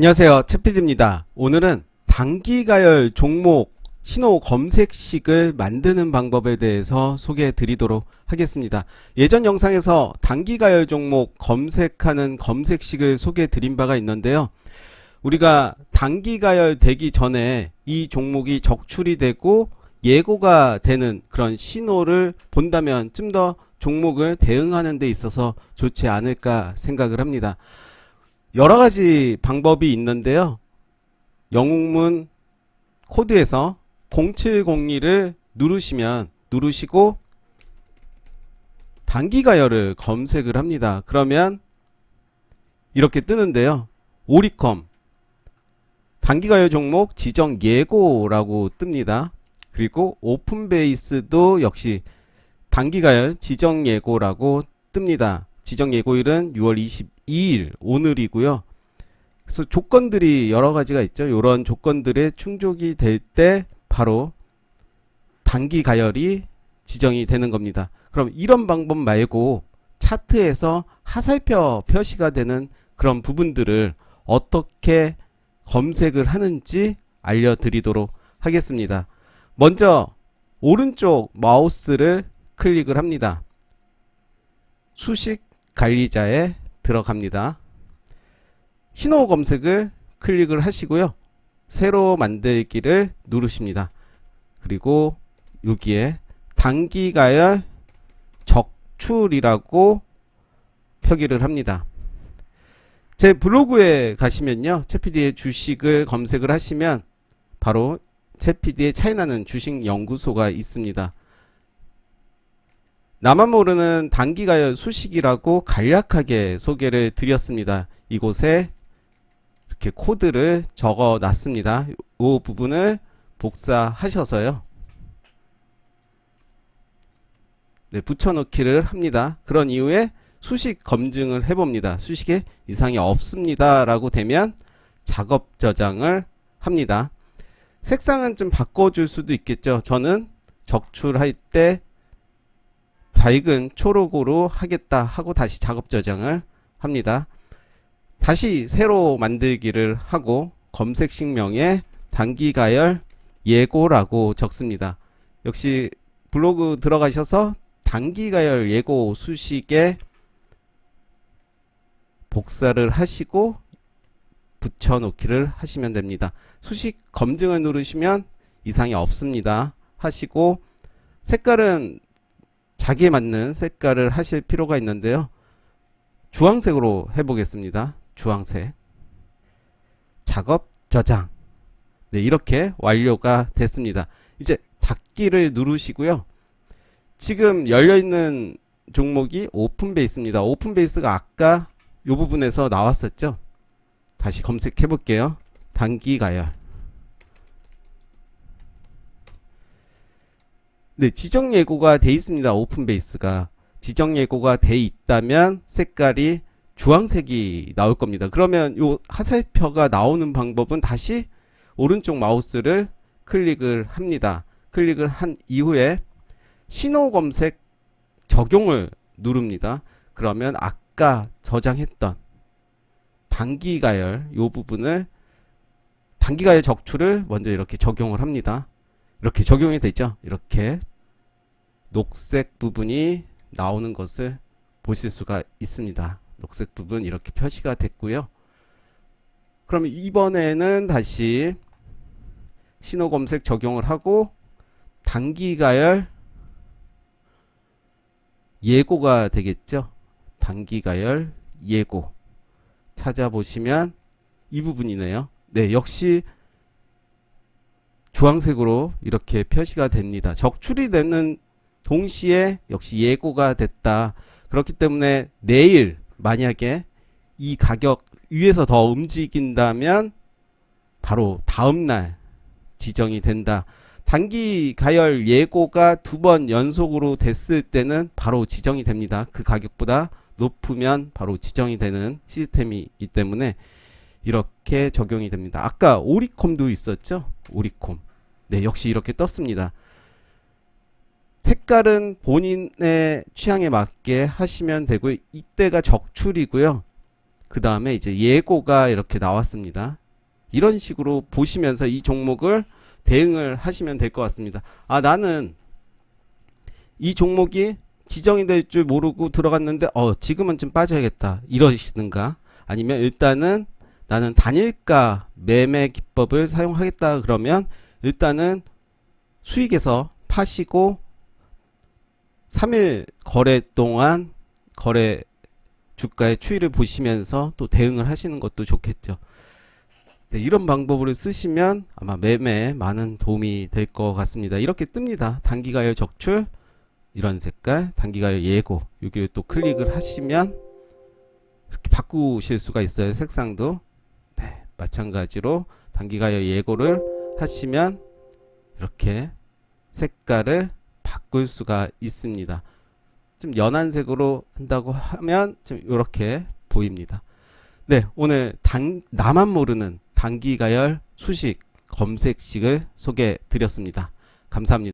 안녕하세요. 채피디입니다. 오늘은 단기가열 종목 신호 검색식을 만드는 방법에 대해서 소개해 드리도록 하겠습니다. 예전 영상에서 단기가열 종목 검색하는 검색식을 소개해 드린 바가 있는데요. 우리가 단기가열 되기 전에 이 종목이 적출이 되고 예고가 되는 그런 신호를 본다면 좀 더 종목을 대응하는 데 있어서 좋지 않을까 생각을 합니다. 여러 가지 방법이 있는데요. 영웅문 코드에서 0702를 누르시면 누르시고 단기가열을 검색을 합니다. 그러면 이렇게 뜨는데요. 오리컴 단기가열 종목 지정 예고라고 뜹니다. 그리고 오픈베이스도 역시 단기가열 지정 예고라고 뜹니다. 지정 예고일은 6월 22일 오늘이고요. 그래서 조건들이 여러 가지가 있죠. 이런 조건들에 충족이 될 때 바로 단기 가열이 지정이 되는 겁니다. 그럼 이런 방법 말고 차트에서 하살표 표시가 되는 그런 부분들을 어떻게 검색을 하는지 알려드리도록 하겠습니다. 먼저 오른쪽 마우스를 클릭을 합니다. 수식 관리자에 들어갑니다. 신호 검색을 클릭을 하시고요. 새로 만들기를 누르십니다. 그리고 여기에 단기가열 적출이라고 표기를 합니다. 제 블로그에 가시면요. 채피디의 주식을 검색을 하시면 바로 채피디의 차이나는 주식 연구소가 있습니다. 나만 모르는 단기가열 수식이라고 간략하게 소개를 드렸습니다. 이곳에 이렇게 코드를 적어 놨습니다. 이 부분을 복사하셔서요. 네, 붙여넣기를 합니다. 그런 이후에 수식 검증을 해봅니다. 수식에 이상이 없습니다. 라고 되면 작업 저장을 합니다. 색상은 좀 바꿔줄 수도 있겠죠. 저는 적출할 때 밝은 초록으로 하겠다 하고 다시 작업 저장을 합니다. 다시 새로 만들기를 하고 검색 식명에 단기 가열 예고라고 적습니다. 역시 블로그 들어가셔서 단기 가열 예고 수식에 복사를 하시고 붙여놓기를 하시면 됩니다. 수식 검증을 누르시면 이상이 없습니다. 하시고 색깔은 자기에 맞는 색깔을 하실 필요가 있는데요. 주황색으로 해보겠습니다. 주황색. 작업 저장. 네, 이렇게 완료가 됐습니다. 이제 닫기를 누르시고요. 지금 열려있는 종목이 오픈 베이스입니다. 오픈 베이스가 아까 이 부분에서 나왔었죠. 다시 검색해 볼게요. 단기 가열. 네, 지정 예고가 돼 있습니다. 오픈 베이스가. 지정 예고가 돼 있다면 색깔이 주황색이 나올 겁니다. 그러면 요 하살표가 나오는 방법은 다시 오른쪽 마우스를 클릭을 합니다. 클릭을 한 이후에 신호 검색 적용을 누릅니다. 그러면 아까 저장했던 단기 가열 요 부분을 단기 가열 적출을 먼저 이렇게 적용을 합니다. 이렇게 적용이 되죠. 이렇게 녹색 부분이 나오는 것을 보실 수가 있습니다. 녹색 부분 이렇게 표시가 됐고요. 그럼 이번에는 다시 신호 검색 적용을 하고 단기 가열 예고가 되겠죠. 단기 가열 예고 찾아보시면 이 부분이네요. 네, 역시 주황색으로 이렇게 표시가 됩니다. 적출이 되는 동시에 역시 예고가 됐다. 그렇기 때문에 내일 만약에 이 가격 위에서 더 움직인다면 바로 다음날 지정이 된다. 단기 가열 예고가 두 번 연속으로 됐을 때는 바로 지정이 됩니다. 그 가격보다 높으면 바로 지정이 되는 시스템이기 때문에 이렇게 적용이 됩니다. 아까 오리콤도 있었죠? 오리콤. 네, 역시 이렇게 떴습니다. 색깔은 본인의 취향에 맞게 하시면 되고 이때가 적출이고요. 그 다음에 이제 예고가 이렇게 나왔습니다. 이런 식으로 보시면서 이 종목을 대응을 하시면 될 것 같습니다. 아, 나는 이 종목이 지정이 될 줄 모르고 들어갔는데, 어, 지금은 좀 빠져야겠다. 이러시든가. 아니면 일단은 나는 단일가 매매 기법을 사용하겠다. 그러면 일단은 수익에서 파시고 3일 거래 동안 거래 주가의 추이를 보시면서 또 대응을 하시는 것도 좋겠죠. 네, 이런 방법을 쓰시면 아마 매매에 많은 도움이 될 것 같습니다. 이렇게 뜹니다. 단기가열 적출 이런 색깔, 단기가열 예고 여기를 또 클릭을 하시면 이렇게 바꾸실 수가 있어요. 색상도 네, 마찬가지로 단기가열 예고를 하시면 이렇게 색깔을 바꿀 수가 있습니다. 좀 연한 색으로 한다고 하면 좀 이렇게 보입니다. 네, 오늘 단, 나만 모르는 단기가열 수식 검색식을 소개해 드렸습니다. 감사합니다.